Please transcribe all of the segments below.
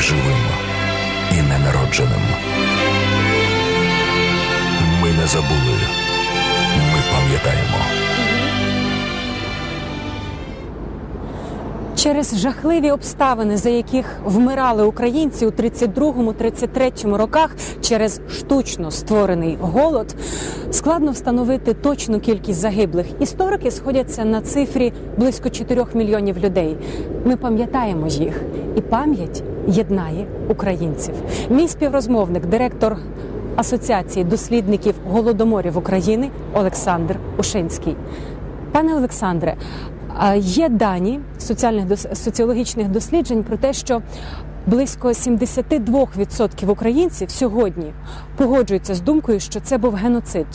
живим, і ненародженим. Ми не забули. Ми пам'ятаємо. Через жахливі обставини, за яких вмирали українці у 32-33 роках через штучно створений голод, складно встановити точну кількість загиблих. Історики сходяться на цифрі близько 4 мільйонів людей. Ми пам'ятаємо їх, і пам'ять єднає українців. Мій співрозмовник, директор Асоціації дослідників голодоморів України Олександр Ушинський. Пане Олександре, є дані соціальних соціологічних досліджень про те, що близько 72% українців сьогодні погоджуються з думкою, що це був геноцид.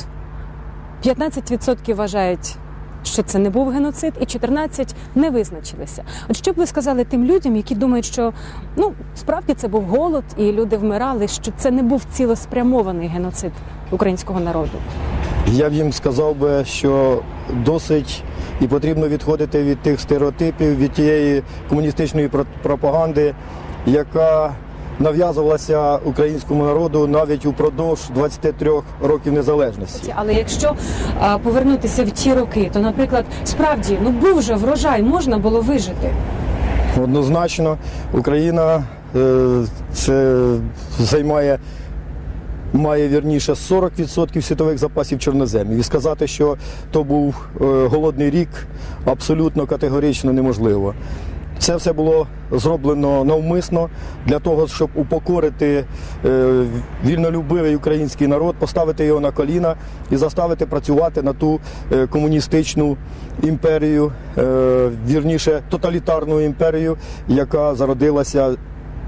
15% вважають, що це не був геноцид, і 14% не визначилися. От що б ви сказали тим людям, які думають, що ну справді це був голод, і люди вмирали, що це не був цілеспрямований геноцид українського народу. Я б їм сказав би, що досить і потрібно відходити від тих стереотипів, від тієї комуністичної про- пропаганди, яка нав'язувалася українському народу навіть упродовж 23 років незалежності. Але якщо а, повернутися в ті роки, то, наприклад, справді ну був же врожай, можна було вижити. Однозначно, Україна е, це займає. Має вірніше 40% світових запасів чорноземів. І сказати, що то був е, голодний рік, абсолютно категорично неможливо. Це все було зроблено навмисно для того, щоб упокорити е, вільнолюбивий український народ, поставити його на коліна і заставити працювати на ту е, комуністичну імперію, е, вірніше тоталітарну імперію, яка зародилася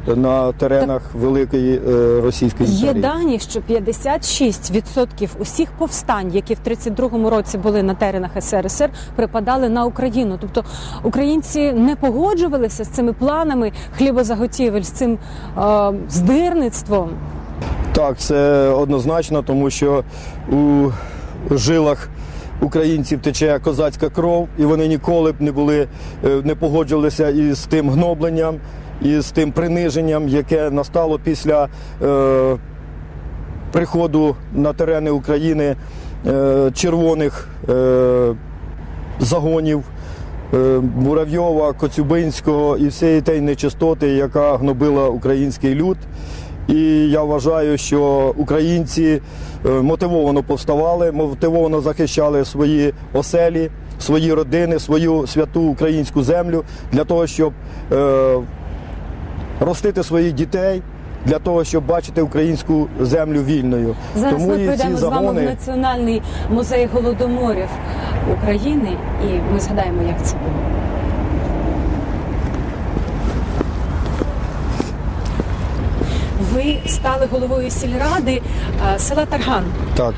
на теренах великої е, російської Є дані, що 56% усіх повстань, які в 32-му році були на теренах СРСР, припадали на Україну. Тобто українці не погоджувалися з цими планами хлібозаготівель, з цим е, здирництвом. Так, це однозначно, тому що у жилах українців тече козацька кров, і вони ніколи б не були, е, не погоджувалися із тим гнобленням, і з тим приниженням, яке настало після е, приходу на терени України е, червоних е, загонів. е, Муравйова, Коцюбинського і всієї тієї нечистоти, яка гнобила український люд. І я вважаю, що українці е, мотивовано повставали, мотивовано захищали свої оселі, свої родини, свою святу українську землю для того, щоб е, ростити своїх дітей, для того, щоб бачити українську землю вільною. Зараз Тому ми прийдемо з вами в. Національний музей голодоморів України, і ми згадаємо, як це було. Ви стали головою сільради е, села Тарган. Так.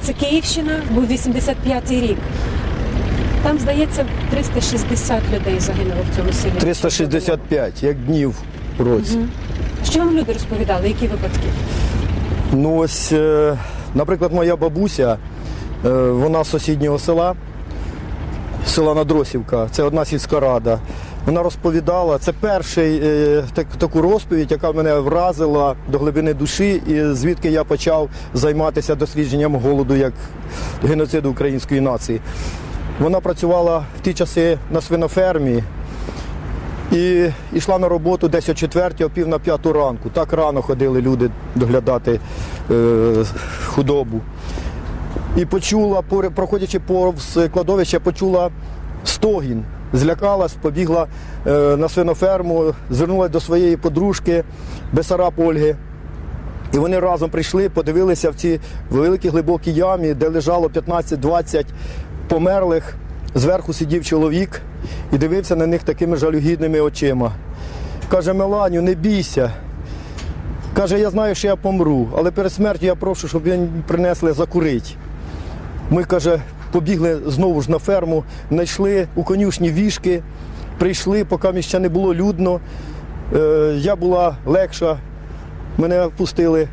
Це Київщина, був 85-й рік. Там, здається, 360 людей загинуло в цьому селі. 365, як днів у році. Що вам люди розповідали? Які випадки? Ну ось, е, наприклад, моя бабуся, е, вона з сусіднього села, села Надросівка, це одна сільська рада. Вона розповідала, це перший е, так, таку розповідь, яка мене вразила до глибини душі, і звідки я почав займатися дослідженням голоду як геноциду української нації. Вона працювала в ті часи на свинофермі, і йшла на роботу десь о четвертій, о пів на п'яту ранку. Так рано ходили люди доглядати е, худобу. І почула, проходячи повз кладовище, почула стогін. Злякалась, побігла е, на свиноферму, звернулася до своєї подружки Бесараб Ольги. І вони разом прийшли, подивилися в ці великі глибокі ямі, де лежало 15-20 померлих. Зверху сидів чоловік і дивився на них такими жалюгідними очима. Каже, Меланю, не бійся. Каже, я знаю, що я помру, але перед смертю я прошу, щоб мені принесли закурить. Ми, каже, побігли знову ж на ферму, знайшли у конюшні вішки, прийшли, поки ще не було людно. Е, я була легша, мене впустили,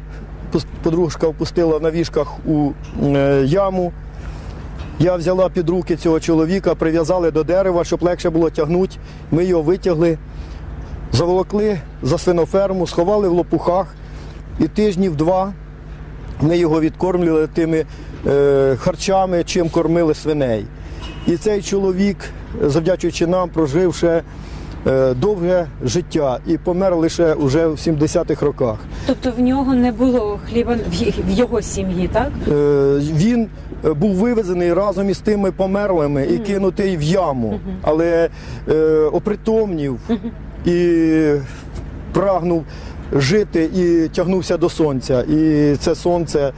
подружка впустила на вішках у е, яму. Я взяла під руки цього чоловіка, прив'язали до дерева, щоб легше було тягнути. Ми його витягли. заволокли за свиноферму, сховали в лопухах і тижнів два ми його відкормлювали тими е, харчами, чим кормили свиней. І цей чоловік, завдячуючи нам, прожив ще довге життя і помер лише уже в 70-х роках. Тобто в нього не було хліба в його сім'ї, так? Е, Він е, був вивезений разом із тими померлими і кинутий в яму, але е, опритомнів і прагнув жити і тягнувся до сонця. І це сонце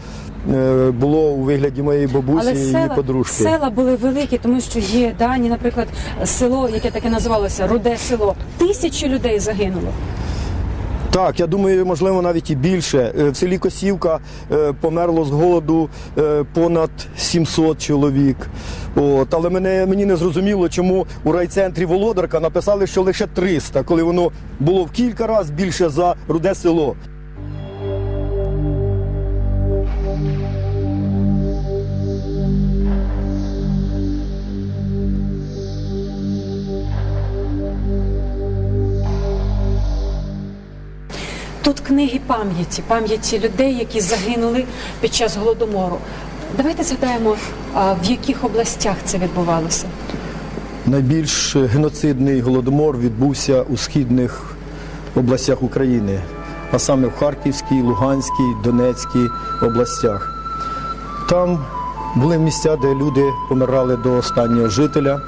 е, було у вигляді моєї бабусі Але і її села, подружки. села були великі, тому що є дані, наприклад, село, яке таке називалося Руде село. Тисячі людей загинуло. Так, я думаю, можливо, навіть і більше. Е, В селі Косівка е, померло з голоду е, понад 700 чоловік. От, але мене, мені не зрозуміло, чому у райцентрі Володарка написали, що лише 300, коли воно було в кілька разів більше за руде село. Тут книги пам'яті, пам'яті людей, які загинули під час голодомору. Давайте згадаємо, в яких областях це відбувалося. Найбільш геноцидний голодомор відбувся у східних областях України, а саме в Харківській, Луганській, Донецькій областях. Там були місця, де люди помирали до останнього жителя.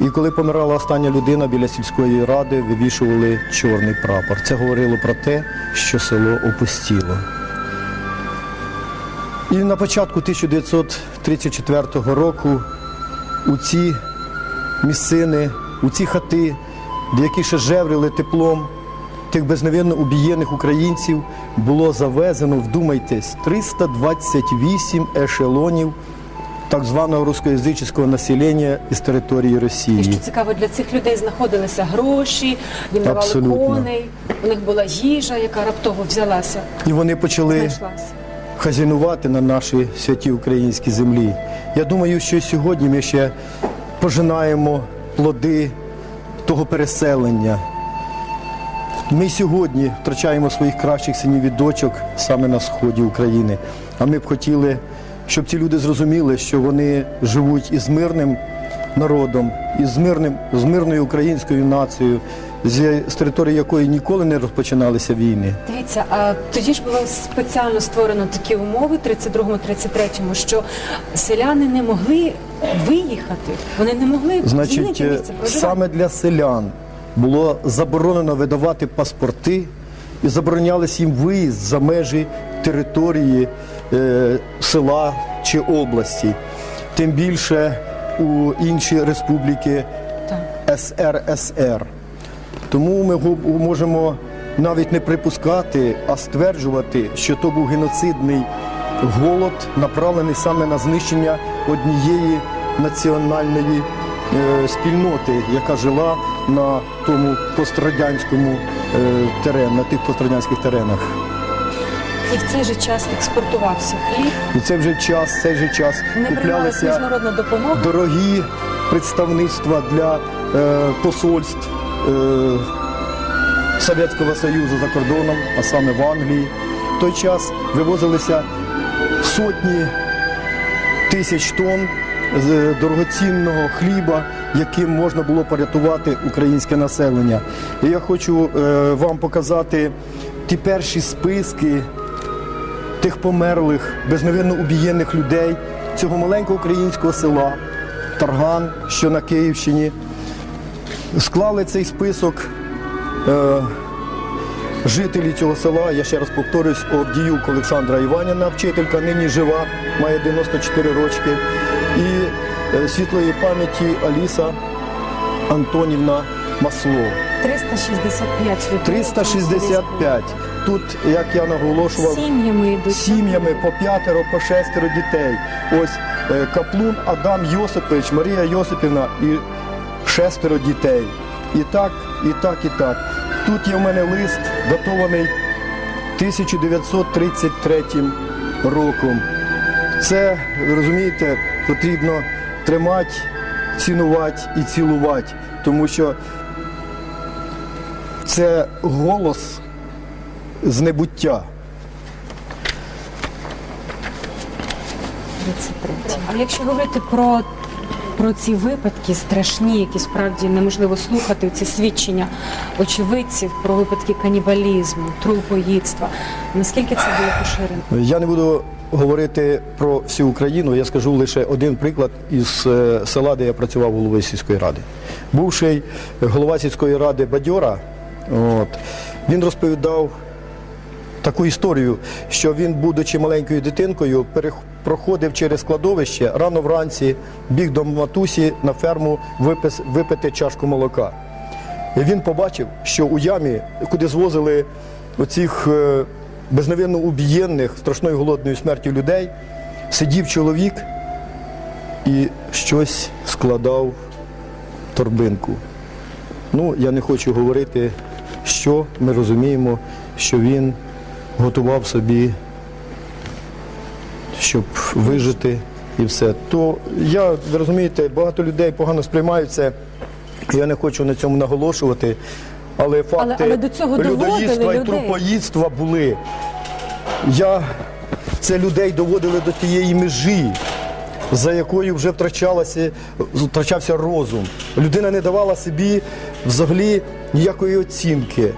І коли помирала остання людина біля сільської ради, вивішували чорний прапор. Це говорило про те, що село опустіло. І на початку 1934 року у ці місцини, у ці хати, де які ще жеврили теплом тих безневинно убієних українців, було завезено, вдумайтесь, 328 ешелонів так званого рускоязичного населення із території І Росії. що цікаво, для цих людей знаходилися гроші, їм давали Абсолютно. коней, у них була їжа, яка раптово взялася, І вони почали знайшлася. хазяйнувати на нашій святій українській землі. Я думаю, що сьогодні ми ще пожинаємо плоди того переселення. Ми сьогодні втрачаємо своїх кращих синів і дочок саме на сході України. А ми б хотіли, щоб ці люди зрозуміли, що вони живуть із мирним народом, із мирним, з мирною українською нацією, з, з території якої ніколи не розпочиналися війни. Дивіться, а тоді ж було спеціально створено такі умови 32-33, що селяни не могли виїхати, вони не могли Значить, змінити е, місце проживання. саме для селян було заборонено видавати паспорти і заборонялось їм виїзд за межі території е, села чи області. Тим більше у інші республіки СРСР. Тому ми можемо навіть не припускати, а стверджувати, що то був геноцидний голод, направлений саме на знищення однієї національної е, спільноти, яка жила на тому пострадянському е, терені, на тих пострадянських теренах. І в цей же час експортувався хліб, І це вже час, цей же час не куплялися міжнародна допомога. дорогі представництва для е, посольств е, Совєтського Союзу за кордоном, а саме в Англії. В той час вивозилися сотні тисяч тонн з дорогоцінного хліба, яким можна було порятувати українське населення. І я хочу е, вам показати ті перші списки тих померлих, безневинно убієних людей цього маленького українського села Тарган, що на Київщині. Склали цей список е, жителі цього села. Я ще раз повторюсь, Овдіюк Олександра Іванівна, вчителька, нині жива, має 94 рочки. І е, світлої пам'яті Аліса Антонівна Масло. 365 людей. 365. Тут, як я наголошував, Сім'ями йдуть. сім'ями по п'ятеро, по шестеро дітей. Ось е, Каплун Адам Йосипович, Марія Йосипівна і шестеро дітей. І так, і так, і так. Тут є в мене лист, датований 1933 роком. Це, розумієте, потрібно тримати, цінувати і цілувати, тому що Це голос з небуття. 33. А якщо говорити про, про ці випадки страшні, які справді неможливо слухати, ці свідчення очевидців про випадки канібалізму, трупоїдства, наскільки це було поширено? Я не буду говорити про всю Україну, я скажу лише один приклад із е, села, де я працював головою сільської ради. Бувший голова сільської ради Бадьора, от, він розповідав таку історію, що він, будучи маленькою дитинкою, проходив через кладовище рано вранці, біг до матусі на ферму випити чашку молока. І він побачив, що у ямі, куди звозили оцих е, безневинно убієнних страшною голодною смертю людей, сидів чоловік і щось складав торбинку. Ну, я не хочу говорити, що ми розуміємо, що він готував собі, щоб вижити і все. То я, ви розумієте, багато людей погано сприймають це. Я не хочу на цьому наголошувати, але факти але до цього людоїдства і людей. трупоїдства були. Я це людей доводили до тієї межі, за якою вже втрачався розум. Людина не давала собі взагалі ніякої оцінки.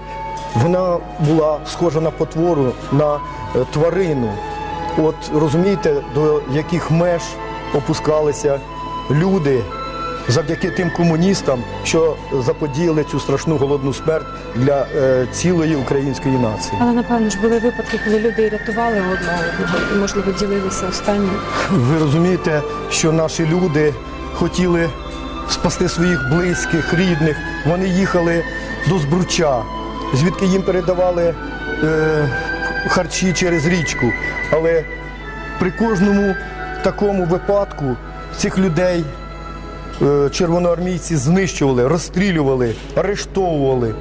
Вона була схожа на потвору, на е, тварину. От розумієте, до яких меж опускалися люди завдяки тим комуністам, що заподіяли цю страшну голодну смерть для е, цілої української нації. Але напевно ж були випадки, коли люди рятували одного одного і, можливо, ділилися останнім. Ви розумієте, що наші люди хотіли спасти своїх близьких, рідних. Вони їхали до Збруча, звідки їм передавали е, харчі через річку. Але при кожному такому випадку цих людей е, червоноармійці знищували, розстрілювали, арештовували.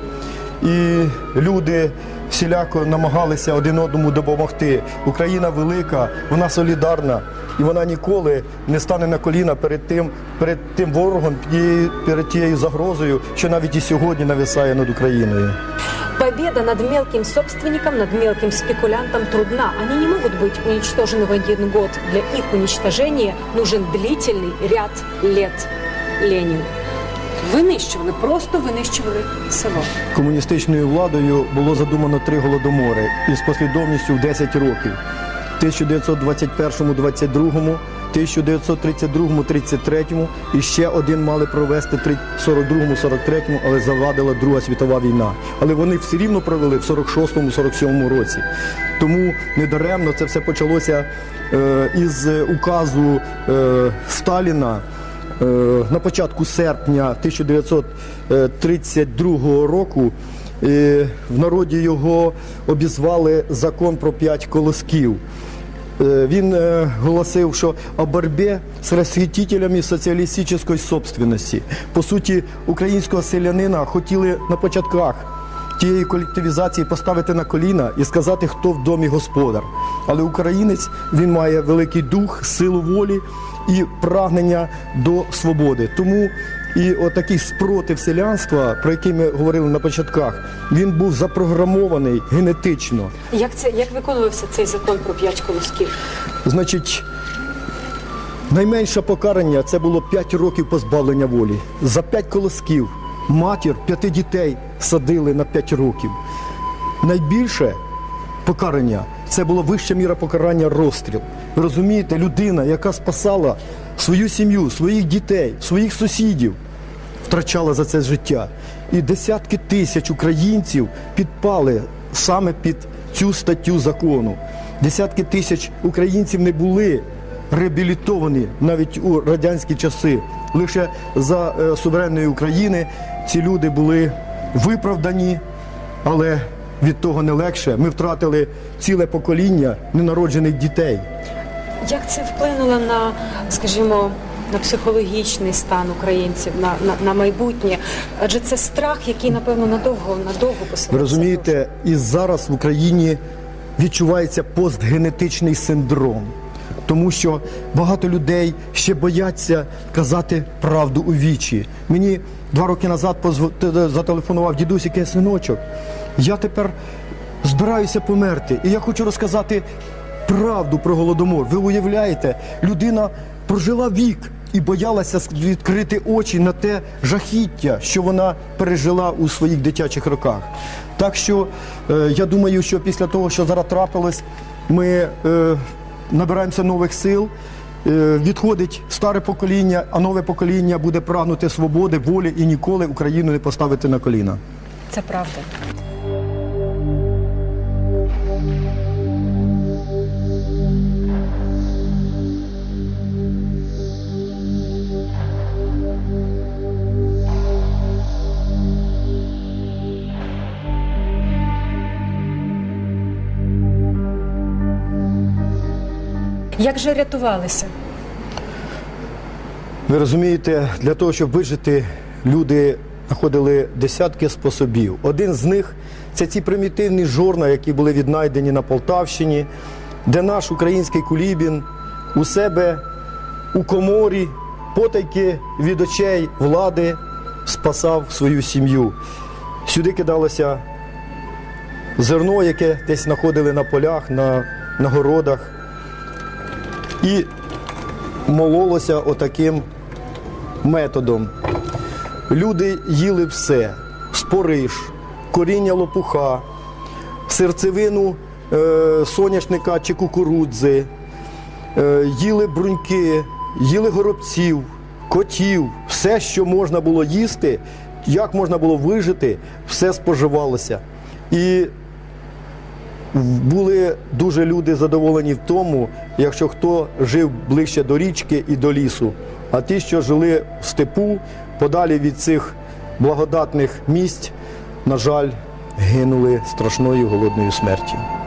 І люди всіляко намагалися один одному допомогти. Україна велика, вона солідарна, і вона ніколи не стане на коліна перед тим, перед тим ворогом, тією- перед тією загрозою, що навіть і сьогодні нависає над Україною. Победа над мелким собственником, над мелким спекулянтом трудна. Они не могут быть уничтожены в один год. Для их уничтожения нужен длительный ряд лет. Ленін. Винищували, просто винищували село. Комуністичною владою було задумано три голодомори із послідовністю в 10 років. В 1921-22, 1932-33 і ще один мали провести в 42-43, але завадила Друга світова війна. Але вони все рівно провели в 46-47 році. Тому недаремно це все почалося е, із указу е, Сталіна. Е, на початку серпня 1932 року е, в народі його обізвали закон про п'ять колосків. Е, Він е, голосив, що о борьбі з розхитителями соціалістичної собственності. По суті, українського селянина хотіли на початках тієї колективізації поставити на коліна і сказати, хто в домі господар. Але українець він має великий дух, силу волі і прагнення до свободи. Тому і отакий спротив селянства, про який ми говорили на початках, він був запрограмований генетично. Як це як виконувався цей закон про п'ять колосків? Значить, найменше покарання це було 5 років позбавлення волі. За 5 колосків матір п'яти дітей садили на 5 років. Найбільше покарання це було вища міра покарання розстріл. Розумієте, людина, яка спасала свою сім'ю, своїх дітей, своїх сусідів, втрачала за це життя. І десятки тисяч українців підпали саме під цю статтю закону. Десятки тисяч українців не були реабілітовані навіть у радянські часи. Лише за е, суверенної України ці люди були виправдані, але від того не легше. Ми втратили ціле покоління ненароджених дітей. Як це вплинуло на, скажімо, на психологічний стан українців, на, на, на майбутнє? Адже це страх, який, напевно, надовго надовго поселився. Ви розумієте, і зараз в Україні відчувається постгенетичний синдром, тому що багато людей ще бояться казати правду у вічі. Мені два роки назад зателефонував дідусь, який синочок. Я тепер збираюся померти. І я хочу розказати правду про голодомор. Ви уявляєте, людина прожила вік і боялася відкрити очі на те жахіття, що вона пережила у своїх дитячих роках. Так що е, я думаю, що після того, що зараз трапилось, ми е, набираємося нових сил. Е, Відходить старе покоління, а нове покоління буде прагнути свободи, волі і ніколи Україну не поставити на коліна. Це правда. Як же рятувалися? Ви розумієте, для того, щоб вижити, люди знаходили десятки способів. Один з них це ці примітивні жорна, які були віднайдені на Полтавщині, де наш український кулібін у себе у коморі, потайки від очей влади спасав свою сім'ю. Сюди кидалося зерно, яке десь знаходили на полях, на, на городах. І мололося отаким методом. Люди їли все: спориш, коріння лопуха, серцевину е, соняшника чи кукурудзи, е, їли бруньки, їли горобців, котів, все, що можна було їсти, як можна було вижити, все споживалося. І були дуже люди задоволені в тому, якщо хто жив ближче до річки і до лісу. А ті, що жили в степу, подалі від цих благодатних місць, на жаль, гинули страшною голодною смертю.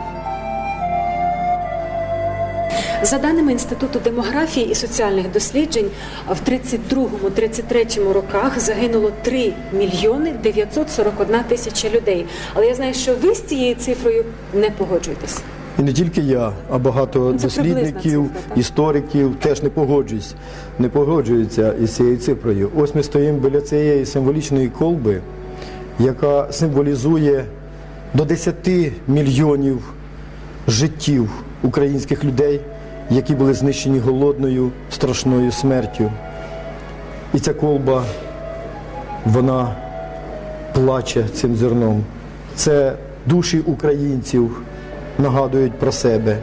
За даними Інституту демографії і соціальних досліджень, в 32-33 роках загинуло 3 мільйони 941 тисяча людей. Але я знаю, що ви з цією цифрою не погоджуєтесь. І не тільки я, а багато Ну, це дослідників, цифра, істориків теж не погоджуються, не погоджуються із цією цифрою. Ось ми стоїмо біля цієї символічної колби, яка символізує до 10 мільйонів життів українських людей, які були знищені голодною страшною смертю. І ця колба, вона плаче цим зерном. Це душі українців нагадують про себе.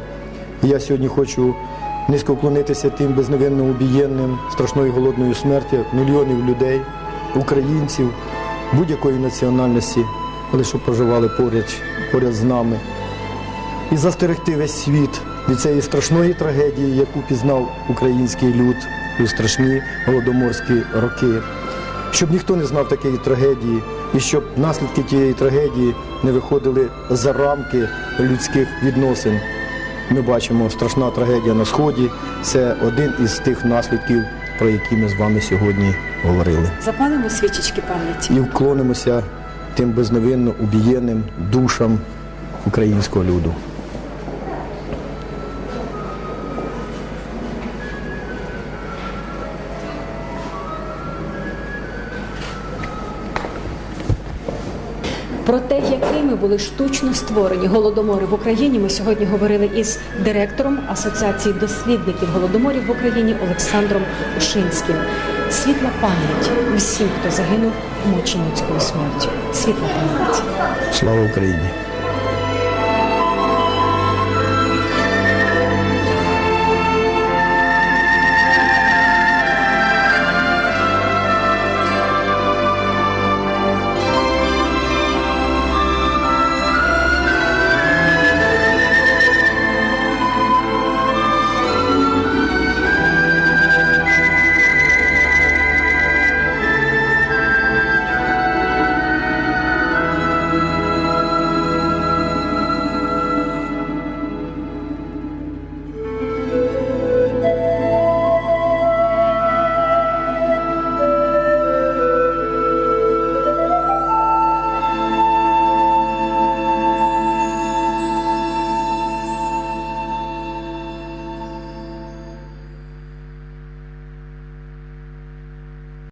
І я сьогодні хочу низько вклонитися тим безневинно убієнним страшною голодною смертю мільйонів людей, українців будь-якої національності, але що проживали поряд, поряд з нами. І застерегти весь світ від цієї страшної трагедії, яку пізнав український люд у страшні голодоморські роки. Щоб ніхто не знав такої трагедії, і щоб наслідки тієї трагедії не виходили за рамки людських відносин. Ми бачимо страшна трагедія на сході. Це один із тих наслідків, про які ми з вами сьогодні говорили. Запалимо свічечки пам'яті. І вклонимося тим безневинно убієним душам українського люду. Про те, якими були штучно створені голодомори в Україні, ми сьогодні говорили із директором Асоціації дослідників голодоморів в Україні Олександром Ушинським. Світла пам'ять усім, хто загинув мученицькою смертю. Світла пам'ять. Слава Україні!